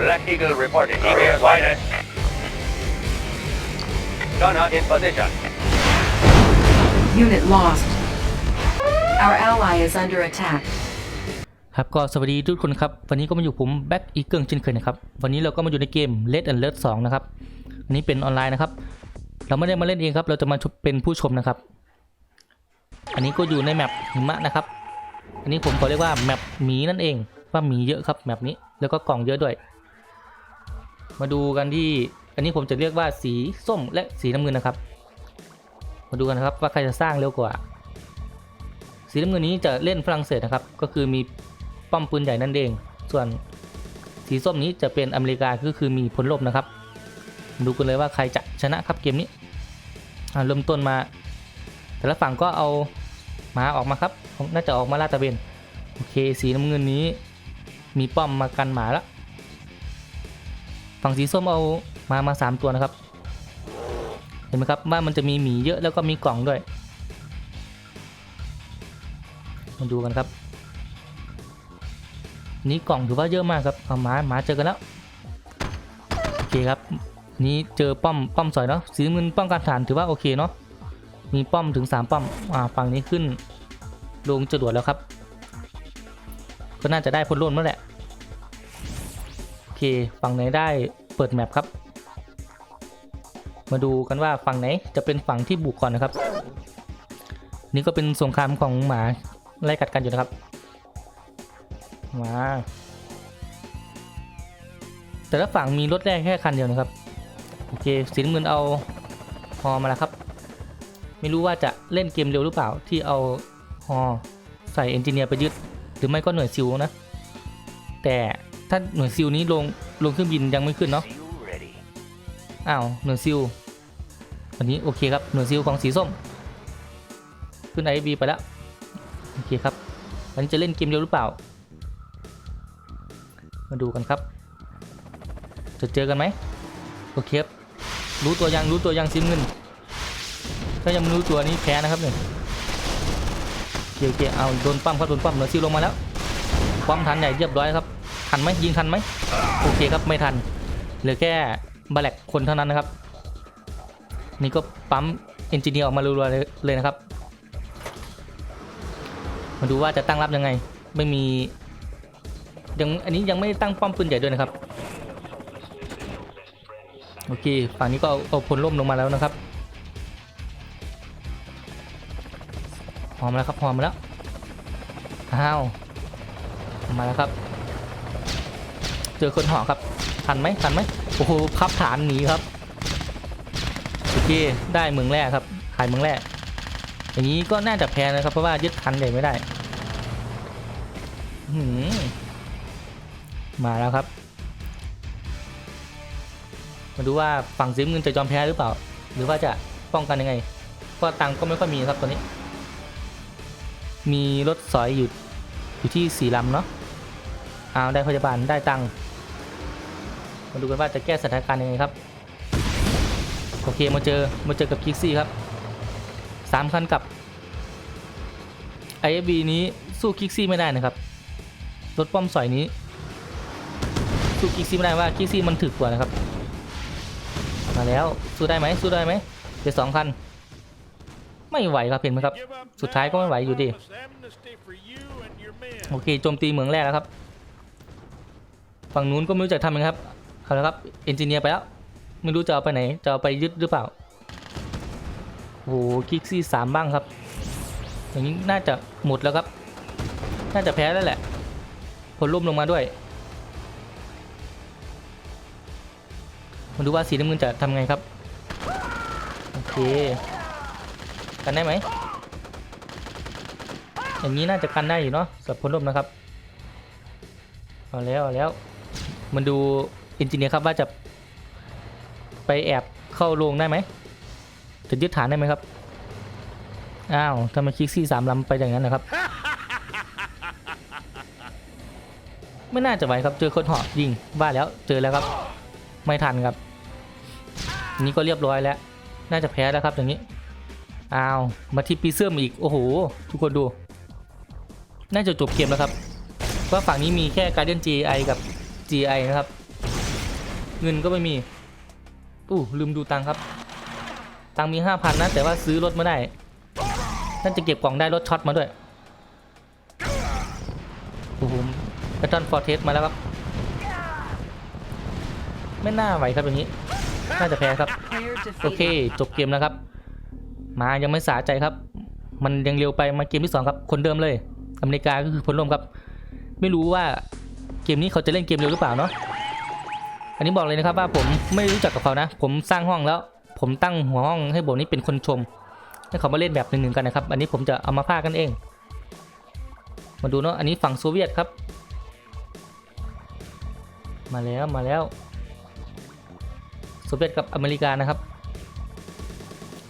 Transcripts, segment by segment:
Black Eagle reporting. ETA wider. Gunner in position. Unit lost. Our ally is under attack. ครับก็สวัสดีทุกคนครับ วันนี้ก็มาอยู่ผมแบ็กอีเกิลเช่นเคยนะครับ วันนี้เราก็มาอยู่ในเกม Red and Alert 2นะครับ อันนี้เป็นออนไลน์นะครับ เราไม่ได้มาเล่นเองครับ เราจะมาเป็นผู้ชมนะครับ อันนี้ก็อยู่ในแมปหิมะนะครับ อันนี้ผมขอเรียกว่าแมปหมีนั่นเอง ว่าหมีเยอะครับแมปนี้ แล้วก็กล่องเยอะด้วย มาดูกันที่ อันนี้ผมจะเรียกว่าสีส้มและสีน้ำเงินนะครับ มาดูกันนะครับว่าใครจะสร้างเร็วกว่า สีน้ำเงินนี้จะเล่นฝรั่งเศสนะครับ ก็คือมีป้อมปืนใหญ่นั่นเอง ส่วนสีส้มนี้จะเป็นอเมริกาก็คือมีพลลบนะครับ ดูกันเลยว่าใครจะชนะครับเกมนี้เริ่มต้นมา แต่ละฝั่งก็เอาหมาออกมาครับน่าจะออกมาลาดตะเวนโอเค สีน้ำเงินนี้ มีป้อมมากันหมาแล้ว ฝั่งสีส้มเอามามาสามตัวนะครับ เห็นไหมครับว่ามันจะมีหมีเยอะแล้วก็มีกล่องด้วย มาดูกันครับ นี่กล่องถือว่าเยอะมากครับเอาหมาหมาเจอกันแล้วโอเคครับ นี่เจอป้อมป้อมสอยเนาะสีน้ำเงินป้องกันฐานถือว่าโอเคเนาะมีป้อมถึง 3 ป้อมอ่าฝั่งนี้ขึ้นลงจรวดแล้วครับ ก็น่าจะได้พ้นโล่นเมื่อแหละ เคฝั่งไหนได้เปิดแมปครับ มาดูกันว่าฝั่งไหนจะเป็นฝั่งที่บุกก่อนนะครับ นี่ก็เป็นสงครามของหมาไล่กัดกันอยู่นะครับมาแต่ละฝั่งมีรถแรกแค่คันเดียวนะครับโอเคสีน้ำเงินเอาฮอมาแล้วครับ ไม่รู้ว่าจะเล่นเกมเร็วหรือเปล่าที่เอาฮอใส่เอนจิเนียร์ไปยึดหรือไม่ก็หน่วยซิลนะ แต่ ถ้าหน่วยซิลนี้ลงลงเครื่องบินยังไม่ขึ้นเนาะอ้าวหน่วยซิลวันนี้โอเคครับหน่วยซิลของสีส้ม ขึ้นไอบีไปแล้วโอเคครับอันนี้จะเล่นเกมเร็วหรือเปล่า มาดูกันครับ จะเจอกันไหมโอเคครับรู้ตัวยังรู้ตัวยังซิมเงิน ถ้ายังไม่รู้ตัวนี้แพ้นะครับเนี่ยโอเคโอเคเอาโดนปั้มครับโดนปั้มหน่วยซิลลงมาแล้วความทันใหญ่เรียบร้อยครับ ทันไหมยิงทันไหมโอเคครับไม่ทันเหลือแค่บาแลกคนเท่านั้นนะครับ นี่ก็ปั๊มเอนจิเนียร์ออกมารัวๆเลยเลยนะครับ มาดูว่าจะตั้งรับยังไง ไม่มียังอันนี้ยังไม่ตั้งป้อมปืนใหญ่ด้วยนะครับโอเคฝั่งนี้ก็เอาเอาพลล่มลงมาแล้วนะครับหอมแล้วครับหอมแล้วอ้าวมาแล้วครับ เจอคนหอครับ ทันไหมทันไหมโอ้โหพับฐานหนีครับโอเคได้เมืองแรกครับขายเมืองแรก อย่างนี้ก็น่าจะแพ้นะครับ เพราะว่ายึดคันใหญ่ไม่ได้หือมาแล้วครับ มาดูว่าฝั่งสีน้ำเงินจะยอมแพ้หรือเปล่า หรือว่าจะป้องกันยังไงเพราะตังก็ไม่ค่อยมีครับตอนนี้ มีรถสอยอยู่อยู่ที่สี่ลำเนาะเอาได้พยาบาลได้ตังค์ มาดูกันว่าจะแก้สถานการณ์ยังไงครับ โอเคมาเจอมาเจอกับคิกซี่ครับสามคันกับ IFB นี้สู้คิกซี่ไม่ได้นะครับรถป้อมสอยนี้สู้คิกซี่ไม่ได้ว่าคิกซี่มันถึกกว่านะครับ มาแล้วสู้ได้ไหมสู้ได้ไหมเดี๋ยวสองคัน ไม่ไหวครับเห็นไหมครับ สุดท้ายก็ไม่ไหวอยู่ดี โอเคโจมตีเหมืองแรกแล้วครับ ฝั่งนู้นก็ไม่รู้จะทำยังไงครับ เอาละครับเอนจิเนียร์ไปแล้ว ไม่รู้จะเอาไปไหน จะเอาไปยึดหรือเปล่าโอ้โหคิกซี่สามบ้างครับ อย่างนี้น่าจะหมดแล้วครับ น่าจะแพ้แล้วแหละ ผลร่มลงมาด้วยมาดูว่าสีน้ำเงินจะทำไงครับ โอเค กันได้ไหม อย่างนี้น่าจะกันได้อยู่เนาะสำหรับผลร่มนะครับ เอาแล้วเอาแล้ว มันดู เอนจิเนียร์ครับว่าจะไปแอบเข้าโรงได้ไหมจะยึดฐานได้ไหมครับอ้าวทำไมคิกซี่สามลำไปอย่างนั้นนะครับ ไม่น่าจะไหวครับเจอคนหาะยิงบ้าแล้วเจอแล้วครับ ไม่ทันครับ นี่ก็เรียบร้อยแล้ว น่าจะแพ้แล้วครับอย่างนี้อ้าวมาที่ปีเสื้อมอีกโอ้โหทุกคนดู น่าจะจบเกมแล้วครับเพราะฝั่งนี้มีแค่ Guardian GI กับ GI นะครับ เงินก็ไม่มีอู้ลืมดูตังครับ ตังมีห้าพันนะ แต่ว่าซื้อรถไม่ได้น่าจะเก็บกล่องได้รถช็อตมาด้วยโอ้โหแพทเทิร์นฟอร์เทสมาแล้วครับ ไม่น่าไหวครับอย่างนี้ น่าจะแพ้ครับ โอเค จบเกมแล้วครับ มายังไม่สาใจครับ มันยังเร็วไปมาเกมที่สองครับ คนเดิมเลย อเมริกาก็คือพลร่มครับ ไม่รู้ว่าเกมนี้เขาจะเล่นเกมเร็วหรือเปล่าเนาะ อันนี้บอกเลยนะครับว่าผมไม่รู้จักกับเขานะ ผมสร้างห้องแล้ว ผมตั้งหัวห้องให้โบนี้เป็นคนชมให้เขามาเล่นแบบหนึ่งๆกันนะครับ อันนี้ผมจะเอามาพากันเอง มาดูเนาะ อันนี้ฝั่งโซเวียตครับ มาแล้วมาแล้ว โซเวียตกับอเมริกานะครับ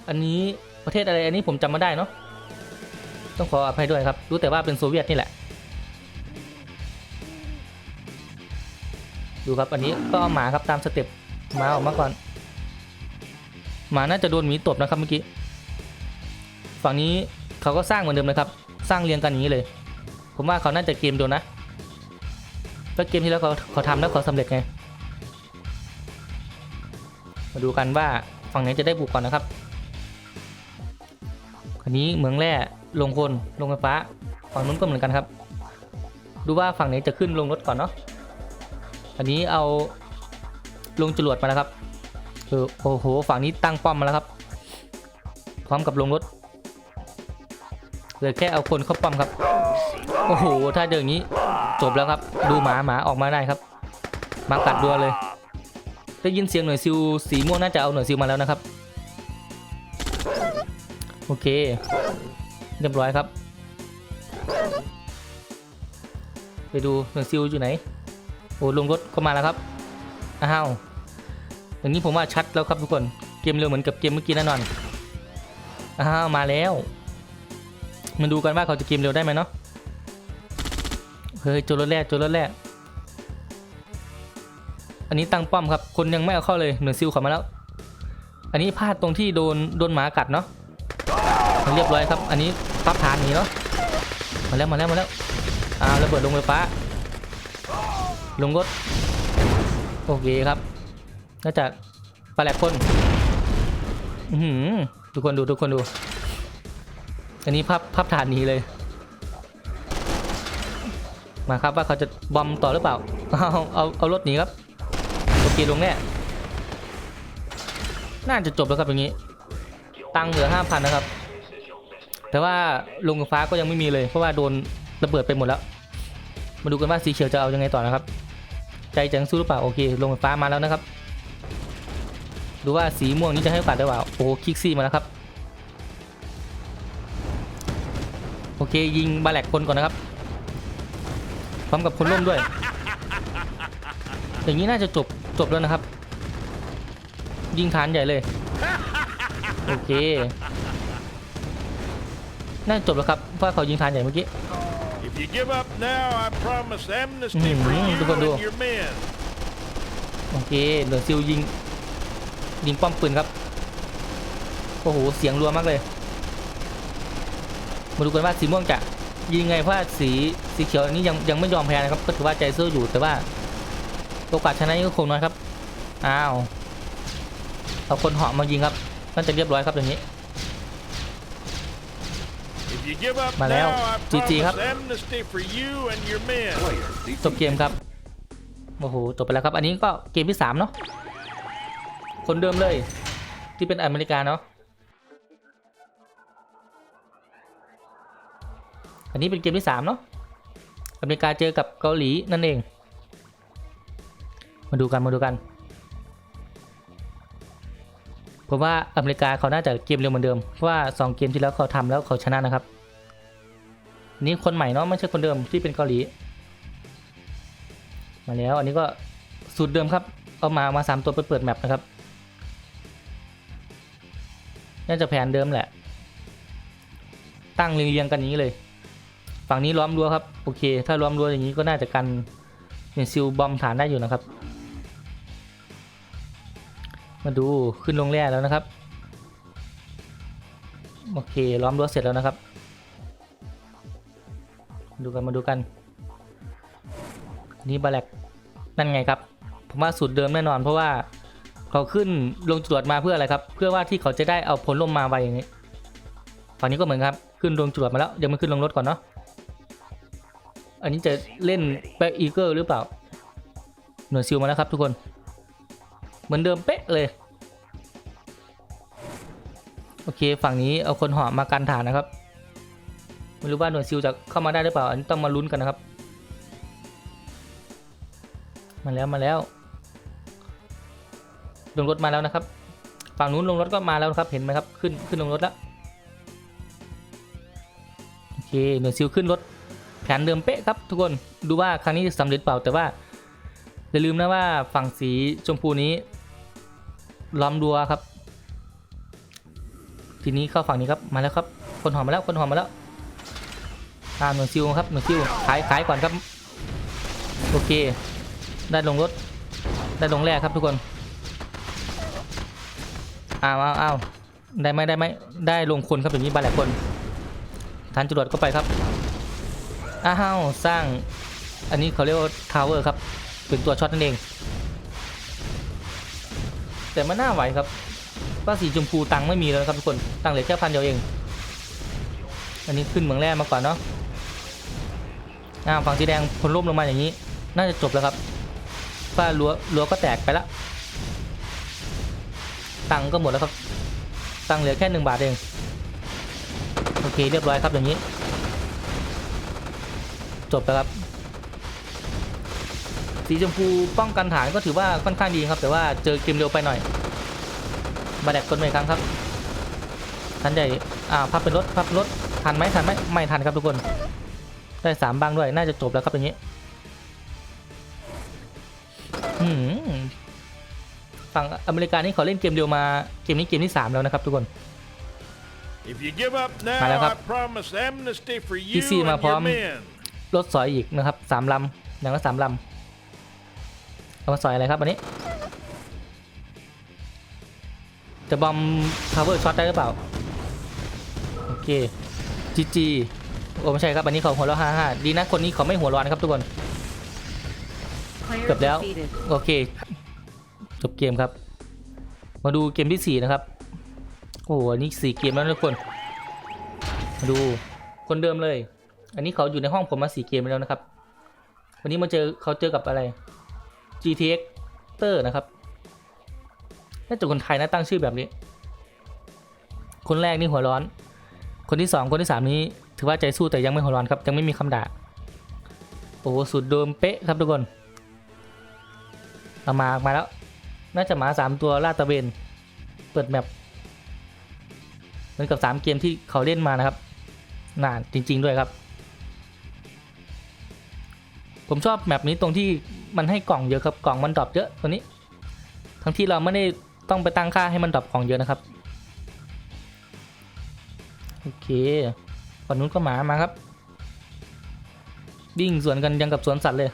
อันนี้ประเทศอะไร อันนี้ผมจำไม่ได้เนาะ ต้องขออภัยด้วยครับ รู้แต่ว่าเป็นโซเวียตนี่แหละ ดูครับอันนี้ก็เอาหมาครับตามสเต็ปหมาออกมาก่อนหมาน่าจะโดนหมีตบนะครับเมื่อกี้ฝั่งนี้เขาก็สร้างเหมือนเดิมเลยครับ สร้างเรียงกันอย่างนี้เลย ผมว่าเขาน่าจะเกมเดียวนะแล้วเกมที่แล้วเขาเขาทำแล้วเขาสำเร็จไงมาดูกันว่าฝั่งไหนจะได้บุกก่อนนะครับคันนี้เหมืองแร่ลงคนลงไฟฟ้า ฝั่งนู้นก็เหมือนกันครับ ดูว่าฝั่งไหนจะขึ้นลงรถก่อนเนาะ อันนี้เอาลงจรวดมาแล้วครับเออโอ้โหฝั่งนี้ตั้งป้อมมาแล้วครับ พร้อมกับลงรถเหลือแค่เอาคนเข้าป้อมครับ โอ้โห ถ้าเดินอย่างนี้จบแล้วครับ ดูหมาหมาออกมาได้ครับ มากัดดัวเลย ได้ยินเสียงหน่วยซิลสีม่วงน่าจะเอาหน่วยซิลมาแล้วนะครับ โอเค เรียบร้อยครับ ไปดูหน่วยซิลอยู่ไหน โอ้ลงรถก็มาแล้วครับ อ้าว อย่างนี้ผมว่าชัดแล้วครับทุกคน เกมเร็วเหมือนกับเกมเมื่อกี้แน่นอน อ้าว มาแล้ว มาดูกันว่าเขาจะเกมเร็วได้ไหมเนาะ เฮ้ยโจรรถแรกโจรรถแรก อันนี้ตั้งป้อมครับ คนยังไม่เอาเข้าเลยหน่วยซิลเขับมาแล้ว อันนี้พลาดตรงที่โดนโดนหมากัดเนาะ เรียบร้อยครับ อันนี้ปั๊บฐานหนีเนาะ มาแล้วมาแล้วมาแล้วอ่าวระเบิดลงไฟฟ้า ลงรถ โอเคครับ น่าจะปลาแหลกคนอื้อหือทุกคนดูทุกคนดู อันนี้พับพับฐานนี้เลย มาครับว่าเขาจะบอมต่อหรือเปล่า เอาเอาเอารถหนีครับโอเคลงแน่น่าจะจบแล้วครับอย่างนี้ ตังค์เหลือห้าพันนะครับ แต่ว่าลงฟ้าก็ยังไม่มีเลย เพราะว่าโดนระเบิดไปหมดแล้ว มาดูกันว่าสีเขียวจะเอายังไงต่อนะครับ ใจจะยังสู้หรือเปล่าโอเคลงไฟฟ้ามาแล้วนะครับ ดูว่าสีม่วงนี้จะให้โอกาสได้เปล่าโอ้คิกซี่มาแล้วครับโอเคยิงบาแลกคนก่อนนะครับพร้อมกับคนร่วมด้วย อย่างนี้น่าจะจบจบแล้วนะครับ ยิงฐานใหญ่เลยโอเคน่าจจบแล้วครับเพราะเขายิงฐานใหญ่เมื่อกี้ If you give up now, I promise amnesty for Mm, you tuh, tuh. and your men. โอเค เหลือซิลยิง ยิงป้อมปืนครับ โอ้โห เสียงรัวมากเลย มาดูกันว่าสีม่วงจะยิงไง เพราะว่าสีสีเขียวอันนี้ยังยังไม่ยอมแพ้นะครับ ก็ถือว่าใจสู้อยู่แต่ว่าโอกาสชนะนี่ก็คงน้อยครับ อ้าว เอาคนเหาะมายิงครับน่าจะเรียบร้อยครับอย่างนี้ If you give up Mà now, leo. I GG promise hấp. amnesty for you and your men. Player จบเกมครับ โอ้โห จบไปแล้วครับ อันนี้ก็เกมที่สามเนาะ คนเดิมเลย ที่เป็นอเมริกาเนาะ อันนี้เป็นเกมที่สามเนาะ อเมริกาเจอกับเกาหลีนั่นเอง มาดูกัน มาดูกัน ผมว่าอเมริกาเขาน่าจะเกมเร็วเหมือนเดิม เพราะว่าสองเกมที่แล้วเขาทำแล้วเขาชนะนะครับ นี่คนใหม่เนาะไม่ใช่คนเดิมที่เป็นเกาหลี มาแล้วอันนี้ก็สูตรเดิมครับ เอามามาสามตัวไปเปิดแมปนะครับ น่าจะแผนเดิมแหละ ตั้งเรียงๆกันอย่างนี้เลย ฝั่งนี้ล้อมรั้วครับโอเค ถ้าล้อมรั้วอย่างนี้ก็น่าจะกันเนี่ยซิลบอมฐานได้อยู่นะครับ มาดูขึ้นลงแร่แล้วนะครับ โอเคล้อมรั้วเสร็จแล้วนะครับ กันมาดูกัน นี่บาแลกนั่นไงครับ ผมว่าสูตรเดิมแน่นอน เพราะว่าเขาขึ้นลงจรวดมาเพื่ออะไรครับ เพื่อว่าที่เขาจะได้เอาผลลมมาไวอย่างนี้ฝั่งนี้ก็เหมือนครับ ขึ้นลงจรวดมาแล้วยังไม่ขึ้นลงรถก่อนเนาะอันนี้จะเล่นแบ็กอีเกิลหรือเปล่า หน่วยซิลมาแล้วครับทุกคน เหมือนเดิมเป๊ะเลย โอเคฝั่งนี้เอาคนหาะมากันฐานนะครับ ไม่รู้ว่าหน่วยซิลจะเข้ามาได้หรือเปล่า อันนี้ต้องมาลุ้นกันนะครับ มาแล้วมาแล้ว ลงรถมาแล้วนะครับ ฝั่งนู้นลงรถก็มาแล้วครับ เห็นไหมครับ ขึ้นขึ้นลงรถแล้ว โอเค หน่วยซิลขึ้นรถ แผนเดิมเป๊ะครับ ทุกคน ดูว่าครั้งนี้จะสำเร็จเปล่า แต่ว่าอย่าลืมนะว่าฝั่งสีชมพูนี้ล้อมดัวครับ ทีนี้เข้าฝั่งนี้ครับ มาแล้วครับ คนหอมมาแล้ว คนหอมมาแล้ว อ่าหน่วยซิลครับหน่วยซิลขายขายก่อนครับ โอเค ได้ลงรถ ได้ลงแรกครับทุกคนอ้าวอ้าวอ้าวได้ไหมได้ไหมได้ลงคนครับอย่างนี้บาหลายคนทันจรวดก็ไปครับอ้าวสร้าง อันนี้เขาเรียกว่าทาวเวอร์ครับเป็นตัวช็อตนั่นเอง แต่มันน่าไหวครับว่าสีชมพูตังไม่มีแล้วครับทุกคนตังเหลือแค่พันเดียวเอง อันนี้ขึ้นเมืองแรกมาก่อนเนาะ อ้าวฝั่งสีแดงพลร่มลงมาอย่างนี้ น่าจะจบแล้วครับฝ้ารั้วรั้วก็แตกไปละตังก็หมดแล้วครับ ตังเหลือแค่หนึ่งบาทเอง โอเคเรียบร้อยครับอย่างนี้ จบแล้วครับ สีชมพูป้องกันฐานก็ถือว่าค่อนข้างดีครับ แต่ว่าเจอเกมเร็วไปหน่อย มาแดกคนใหม่ครั้งครับทันใหญ่อ่าพับเป็นรถพับรถทันไหมทันไหมไม่ทันครับทุกคน ได้สามบ้างด้วย น่าจะจบแล้วครับอย่างนี้อืมฝั่งอเมริกานี่เขาเล่นเกมเร็วมาเกมนี้เกมที่สามแล้วนะครับทุกคน If you give up now, มาแล้วครับ I promise amnesty for you PC and มาพร้อ your ม men. รถสอยอีกนะครับสามลำอย่างละสามลำเอามาสอยอะไรครับอันนี้ จะบอม power shot ได้หรือเปล่า โอเค GG โอ้ไม่ใช่ครับอันนี้เขาหัวเราะห้าห้าดีนะคนนี้เขาไม่หัวร้อนนะครับทุกคน เกือบแล้วโอเค จบเกมครับ มาดูเกมที่สี่นะครับ โอ้โหอันนี้สี่เกมแล้วทุกคนมาดูคนเดิมเลย อันนี้เขาอยู่ในห้องผมมาสี่เกมแล้วนะครับ วันนี้มาเจอเขาเจอกับอะไร GTX เตอร์นะครับน่าจะคนไทยนะตั้งชื่อแบบนี้ คนแรกนี่หัวร้อน คนที่สองคนที่สามนี้ ถือว่าใจสู้แต่ยังไม่หัวร้อนครับ ยังไม่มีคำด่า โอ้สุดเดิมเป๊ะครับทุกคนเอามามาแล้ว น่าจะหมาสามตัวลาดตะเวน เปิดแมปเหมือนกับสามเกมที่เขาเล่นมานะครับ นานจริง ๆ ด้วยครับ ผมชอบแมปนี้ตรงที่มันให้กล่องเยอะครับ กล่องมันดรอปเยอะตัวนี้ ทั้งที่เราไม่ได้ต้องไปตั้งค่าให้มันดรอปของเยอะนะครับ โอเค ฝั่งนู้นก็หมามาครับวิ่งสวนกันยังกับสวนสัตว์เลย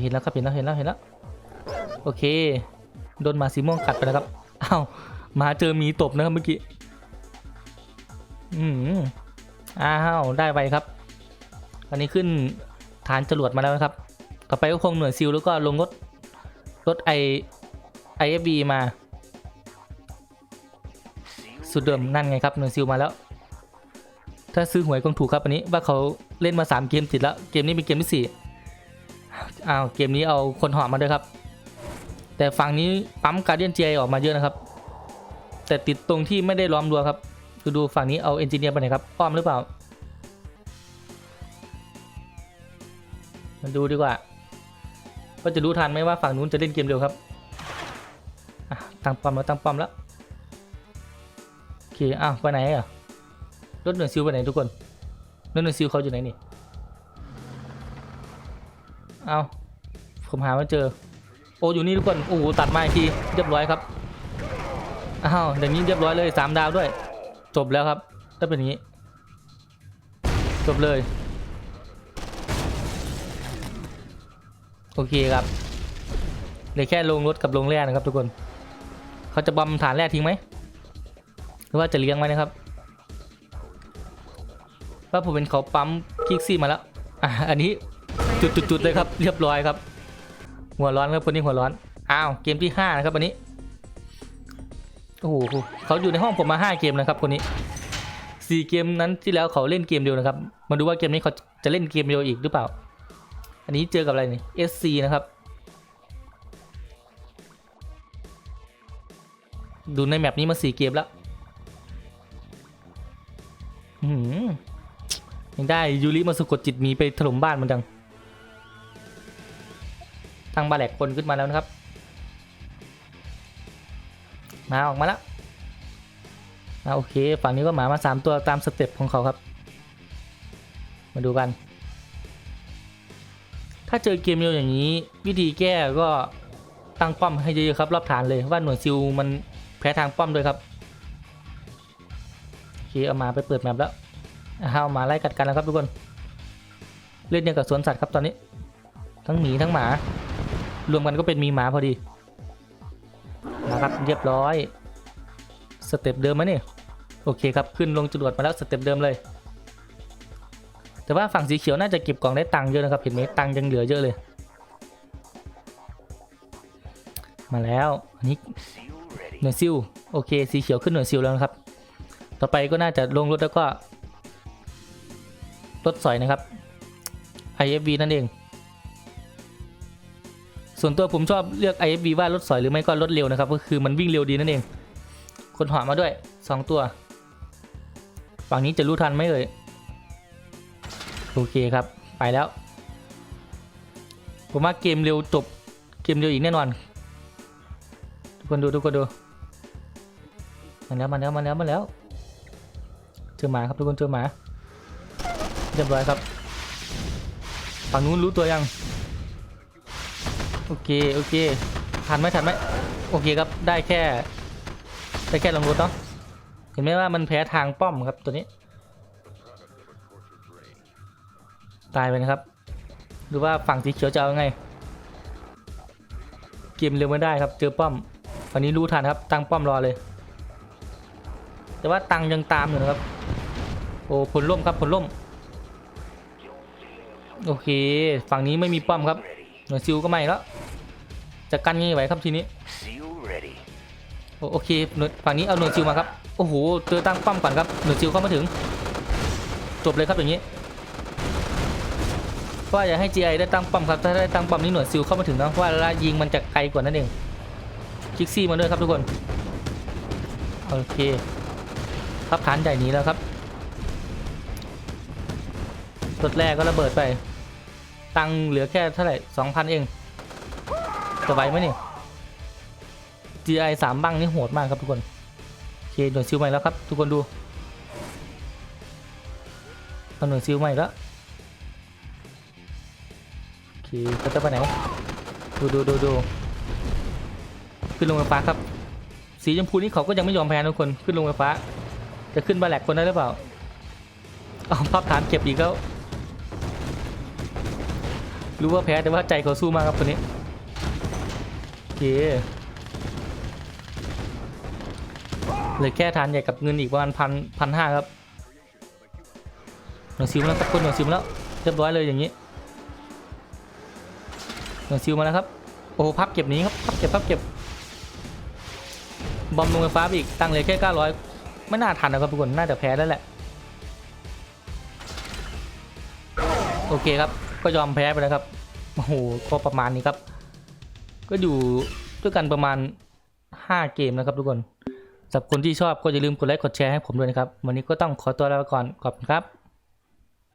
เห็นแล้วครับเห็นแล้วเห็นแล้วเห็นแล้วโอเคโดนหมาสีม่วงกัดไปแล้วครับอ้าวหมาเจอหมีตบนะครับเมื่อกี้อืมอ้าวได้ไปครับอันนี้ขึ้นฐานจรวดมาแล้วนะครับ ต่อไปก็คงหน่วยซิลแล้วก็ลงรถรถไอไอเอฟบีมา สุดเดิมนั่นไงครับหน่วยซิลมาแล้ว ถ้าซื้อหวยคงถูกครับอันนี้ว่าเขาเล่นมา 3 เกมติดแล้ว เกมนี้เป็นเกมที่4อ้าวเกมนี้เอาคนหอมมาด้วยครับ แต่ฝั่งนี้ปั๊มการเดียนเจออกมาเยอะนะครับ แต่ติดตรงที่ไม่ได้ล้อมรัวครับ คือดูฝั่งนี้เอาเอนจิเนียร์ไปไหนครับอ้อมหรือเปล่ามาดูดีกว่าว่าจะรู้ทันไหมว่าฝั่งนู้นจะเล่นเกมเร็วครับตั้งป้อมแล้วตั้งป้อมแล้วโอเคอ้าวไปไหนอะ รถหน่วยซิลไปไหนทุกคนรถหน่วยซิลเขาอยู่ไหนนี่ เอาผมหาไม่เจอ โอ้อยู่นี่ทุกคน โอ้โหตัดมาอีกทีเรียบร้อยครับอ้าวอย่างนี้เรียบร้อยเลยสามดาวด้วย จบแล้วครับ ถ้าเป็นอย่างนี้ จบเลย โอเคครับเหลือแค่ลงรถกับลงแร่นะครับทุกคน เขาจะบอมฐานแร่ทิ้งไหม หรือว่าจะเลี้ยงไว้นะครับ ว่าผมเป็นเขาปั๊มคิกซี่มาแล้วอะอันนี้จุดๆเลยครับ เรียบร้อยครับ หัวร้อนครับคนนี้หัวร้อนอ้าวเกมที่ห้านะครับวันนี้โอ้โหเขาอยู่ในห้องผมมาห้าเกมนะครับคนนี้สี่เกมนั้นที่แล้วเขาเล่นเกมเดียวนะครับ มาดูว่าเกมนี้เขาจะเล่นเกมเดียวอีกหรือเปล่า อันนี้เจอกับอะไรนี่ SC นะครับ ดูในแมปนี้มาสี่เกมแล้ว อืม ยังได้ยูริมาสะกดจิตมีไปถล่มบ้านมันจังตั้งบาแหลกคนขึ้นมาแล้วนะครับ มาออกมาแล้วอ่าโอเค ฝั่งนี้ก็หมามาสามตัวตามสเต็ปของเขาครับ มาดูกัน ถ้าเจอเกมเร็วอย่างนี้ วิธีแก้ก็ตั้งป้อมให้เยอะๆครับ รอบฐานเลยว่าหน่วยซิลมันแพ้ทางป้อมด้วยครับโอเคเอามาไปเปิดแมปแล้ว เอาหมาไล่กัดกันแล้วครับทุกคนเล่นอย่างกับสวนสัตว์ครับตอนนี้ ทั้งหมีทั้งหมา รวมกันก็เป็นมีหมาพอดีนะครับเรียบร้อยสเต็ปเดิมไหมเนี่ยโอเคครับขึ้นลงจรวดมาแล้วสเต็ปเดิมเลย แต่ว่าฝั่งสีเขียวน่าจะเก็บกล่องได้ตังค์เยอะนะครับเห็นไหมตังค์ยังเหลือเยอะเลย มาแล้วอันนี้หน่วยซิลโอเคสีเขียวขึ้นหน่วยซิลแล้วนะครับ ต่อไปก็น่าจะลงรถแล้วก็ รถสอยนะครับ IFV นั่นเอง ส่วนตัวผมชอบเลือก IFV ว่ารถสอยหรือไม่ก็รถเร็วนะครับ ก็คือมันวิ่งเร็วดีนั่นเอง คนหอมาด้วย 2 ตัวฝั่งนี้จะรู้ทันไหมเอ่ย โอเคครับ ไปแล้ว ผมว่าเกมเร็วจบ เกมเร็วอีกแน่นอน ทุกคนดูทุกคนดูมาแล้วมาแล้วมาแล้วมาแล้ว เจอหมาครับทุกคนเจอหมา รียบร้อยครับฝั่งนู้นรู้ตัวยัง โอเค โอเคทันไหมทันไหมโอเคครับได้แค่ได้แค่ลงรถเนาะเห็นไหมว่ามันแพ้ทางป้อมครับตัวนี้ ตายไปนะครับหรือว่าฝั่งสีเขียวจะเอาไงเกมเร็วไม่ได้ครับเจอป้อมวันนี้รู้ทันครับตั้งป้อมรอเลย แต่ว่าตังยังตามอยู่นะครับโอ้ผลล่มครับผลล่ม โอเค ฝั่งนี้ไม่มีป้อมครับหน่วยซิลก็ไม่แล้วจะกันยังไงไหวครับทีนี้โอโอเคหน่วยฝั่งนี้เอาหน่วยซิลมาครับโอ้โหเจอตั้งป้อมก่อนครับหน่วยซิลเข้ามาถึง จบเลยครับอย่างนี้เพราะว่าอยากให้ GI ได้ตั้งป้อมครับถ้าได้ตั้งป้อมนี่หน่วยซิลเข้ามาถึงนะเพราะว่าเวลายิงมันจะไกลกว่านั่นเองคิกซี่มาด้วยครับทุกคนโอเคครับฐานใหญ่นี้แล้วครับรถแรกก็ระเบิดไป ตังเหลือแค่เท่าไหร่สองพันเองจะไหวไหมนี่ GI สามบังนี่โหดมากครับทุกคนโอเคหน่วยซิลใหม่แล้วครับ ทุกคนดูเอาหน่วยซิลใหม่แล้วโอเคเขาจะไปไหน ดูดูดูดูขึ้นลงไฟฟ้าครับ สีชมพูนี่เขาก็ยังไม่ยอมแพ้ทุกคนขึ้นลงไฟฟ้า จะขึ้นบาแหลกคนได้หรือเปล่าเอาภาพฐานเก็บอีกแล้ว รู้ว่าแพ้แต่ว่าใจเขาสู้มากครับคนนี้โอเคเหลือแค่ฐานใหญ่กับเงินอีกประมาณพันพันห้าครับหน่วยซิลมาแล้วครับคนหน่วยซิลมาแล้วเรียบร้อยเลยอย่างนี้หน่วยซิลมาแล้วครับโอ้พับเก็บนี้ครับพับเก็บพับเก็บบอมลงไฟฟ้าอีกตั้งเลยแค่900ไม่น่าทันนะครับทุกคนน่าจะแพ้แล้วแหละโอเคครับ ก็ยอมแพ้ไปแล้วครับโอ้โหก็ประมาณนี้ครับ ก็อยู่ด้วยกันประมาณ 5 เกมนะครับทุกคนสำหรับคนที่ชอบก็อย่าลืมกดไลค์กดแชร์ให้ผมด้วยนะครับ วันนี้ก็ต้องขอตัวลาไปก่อนขอบคุณครับ